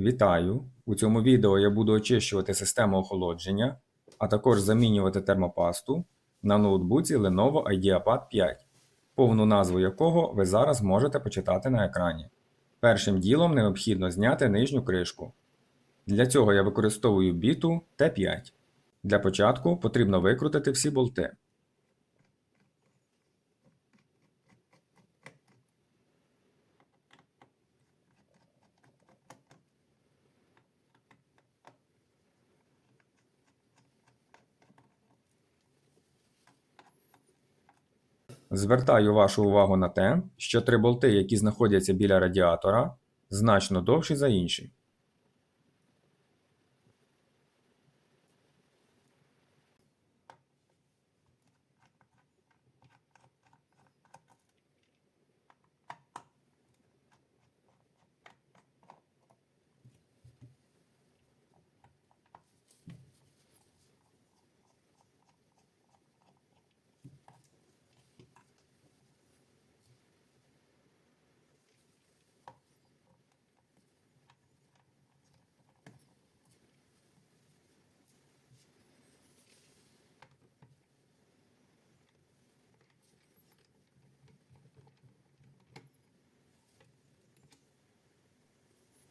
Вітаю! У цьому відео я буду очищувати систему охолодження, а також замінювати термопасту на ноутбуці Lenovo IdeaPad 5, повну назву якого ви зараз можете почитати на екрані. Першим ділом необхідно зняти нижню кришку. Для цього я використовую біту T5. Для початку потрібно викрутити всі болти. Звертаю вашу увагу на те, що три болти, які знаходяться біля радіатора, значно довші за інші.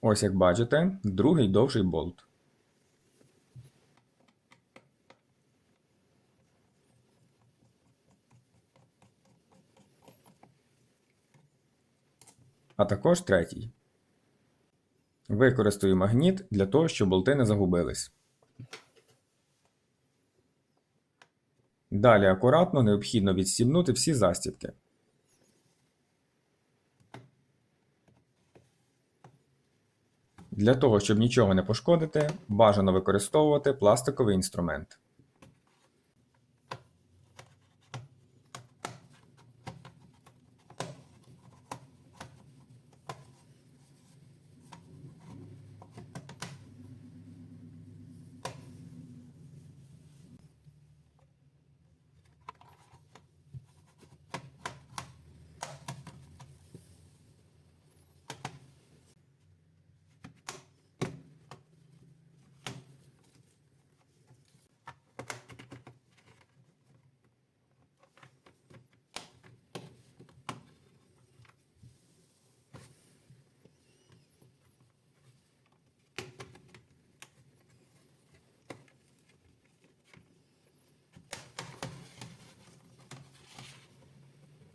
Ось як бачите, другий довший болт. А також третій. Використаю магніт для того, щоб болти не загубились. Далі акуратно необхідно відстібнути всі застібки. Для того, щоб нічого не пошкодити, бажано використовувати пластиковий інструмент.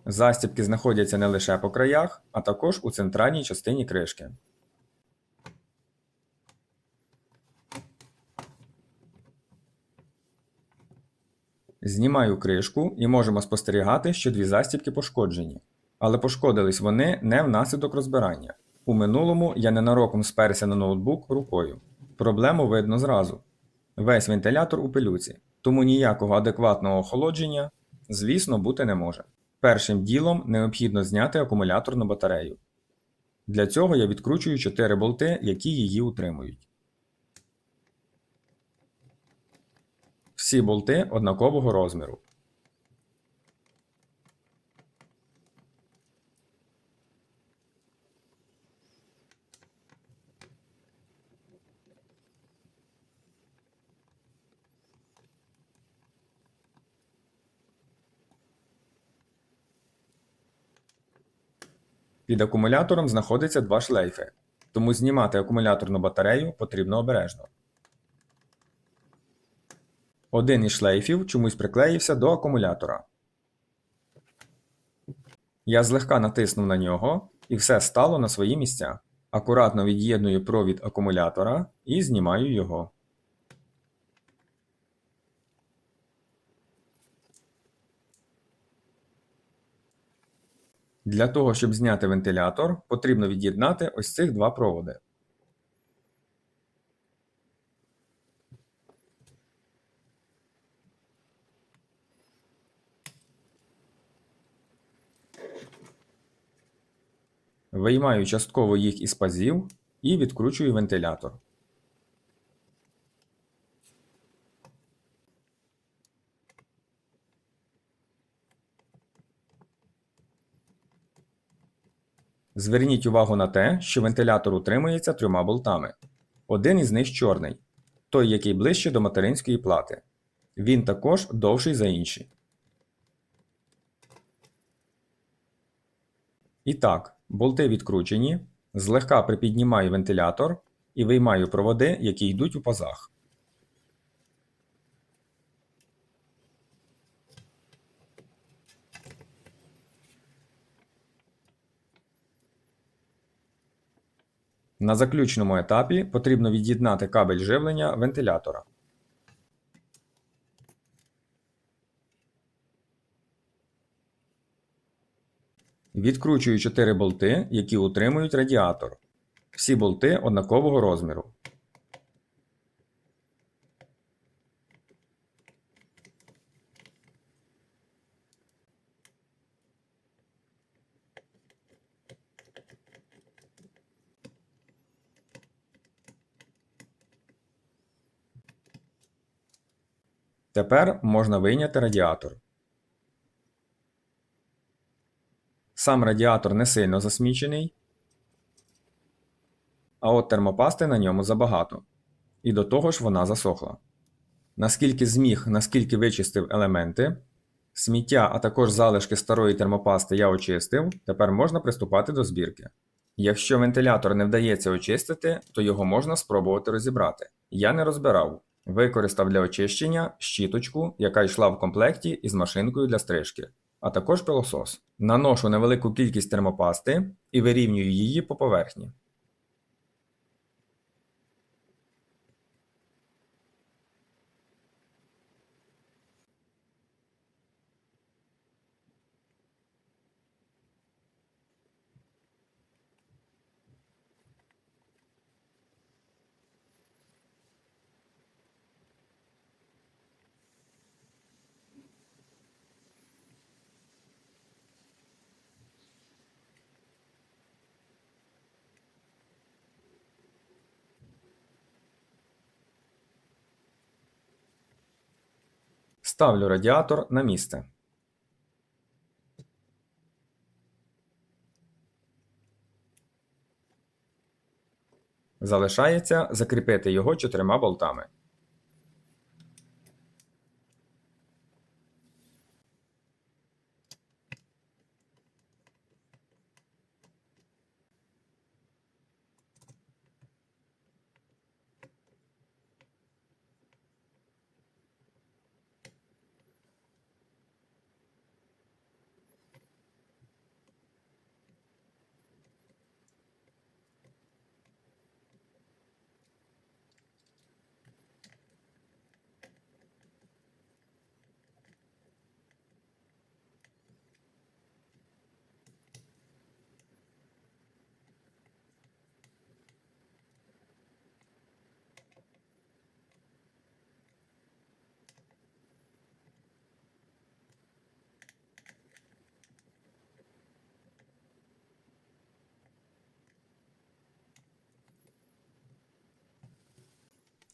Застібки знаходяться не лише по краях, а також у центральній частині кришки. Знімаю кришку і можемо спостерігати, що дві застібки пошкоджені. Але пошкодились вони не внаслідок розбирання. У минулому я ненароком сперся на ноутбук рукою. Проблему видно зразу. Весь вентилятор у пилюці, тому ніякого адекватного охолодження, звісно, бути не може. Першим ділом необхідно зняти акумуляторну батарею. Для цього я відкручую 4 болти, які її утримують. Всі болти однакового розміру. Під акумулятором знаходиться два шлейфи, тому знімати акумуляторну батарею потрібно обережно. Один із шлейфів чомусь приклеївся до акумулятора. Я злегка натиснув на нього і все стало на свої місця. Акуратно від'єдную провід акумулятора і знімаю його. Для того, щоб зняти вентилятор, потрібно від'єднати ось цих два проводи. Виймаю частково їх із пазів і відкручую вентилятор. Зверніть увагу на те, що вентилятор утримується трьома болтами. Один із них чорний, той, який ближче до материнської плати. Він також довший за інші. І так, болти відкручені, злегка припіднімаю вентилятор і виймаю проводи, які йдуть у пазах. На заключному етапі потрібно від'єднати кабель живлення вентилятора. Відкручую 4 болти, які утримують радіатор. Всі болти однакового розміру. Тепер можна вийняти радіатор. Сам радіатор не сильно засмічений, а от термопасти на ньому забагато. І до того ж вона засохла. Наскільки зміг, наскільки вичистив елементи, сміття, а також залишки старої термопасти я очистив, тепер можна приступати до збірки. Якщо вентилятор не вдається очистити, то його можна спробувати розібрати. Я не розбирав. Використав для очищення щіточку, яка йшла в комплекті із машинкою для стрижки, а також пилосос. Наношу невелику кількість термопасти і вирівнюю її по поверхні. Ставлю радіатор на місце. Залишається закріпити його чотирма болтами.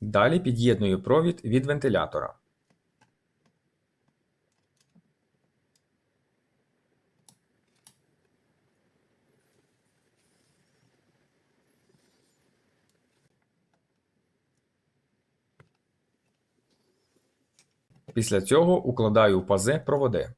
Далі під'єдную провід від вентилятора. Після цього укладаю в пази проводи.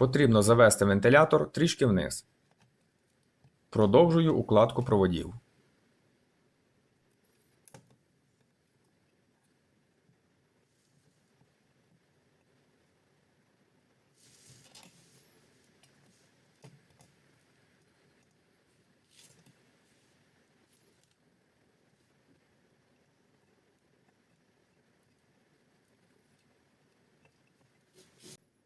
Потрібно завести вентилятор трішки вниз. Продовжую укладку проводів.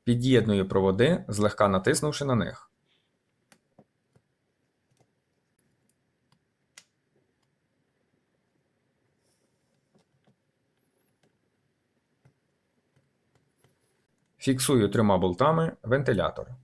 Під'єдную проводи, злегка натиснувши на них. Фіксую трьома болтами вентилятор.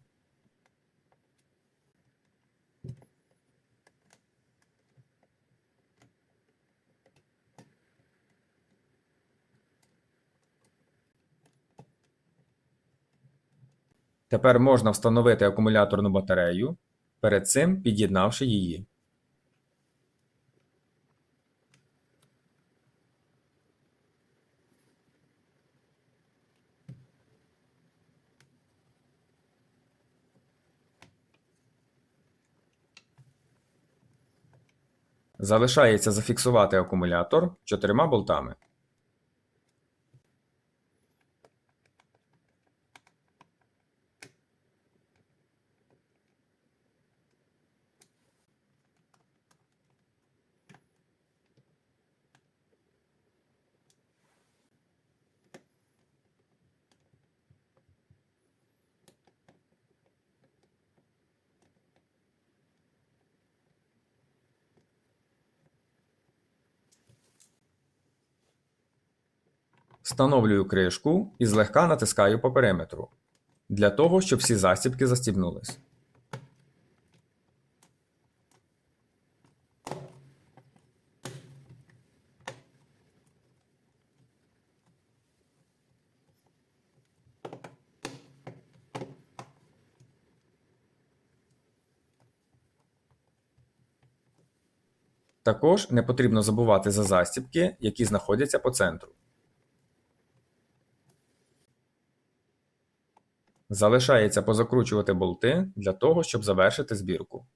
Тепер можна встановити акумуляторну батарею, перед цим під'єднавши її. Залишається зафіксувати акумулятор чотирма болтами. Встановлюю кришку і злегка натискаю по периметру. Для того, щоб всі застібки застібнулись. Також не потрібно забувати за застібки, які знаходяться по центру. Залишається позакручувати болти для того, щоб завершити збірку.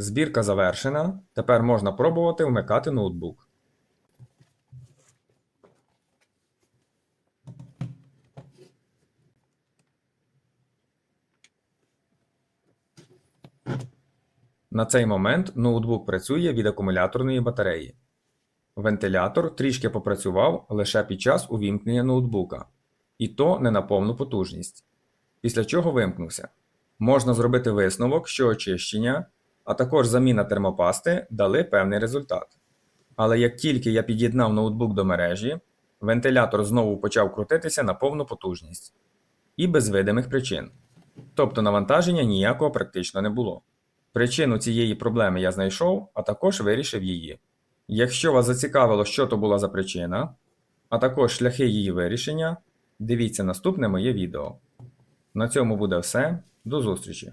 Збірка завершена. Тепер можна пробувати вмикати ноутбук. На цей момент ноутбук працює від акумуляторної батареї. Вентилятор трішки попрацював лише під час увімкнення ноутбука, і то не на повну потужність. Після чого вимкнувся. Можна зробити висновок, що очищення, а також заміна термопасти дали певний результат. Але як тільки я під'єднав ноутбук до мережі, вентилятор знову почав крутитися на повну потужність і без видимих причин. Тобто навантаження ніякого практично не було. Причину цієї проблеми я знайшов, а також вирішив її. Якщо вас зацікавило, що то була за причина, а також шляхи її вирішення, дивіться наступне моє відео. На цьому буде все. До зустрічі!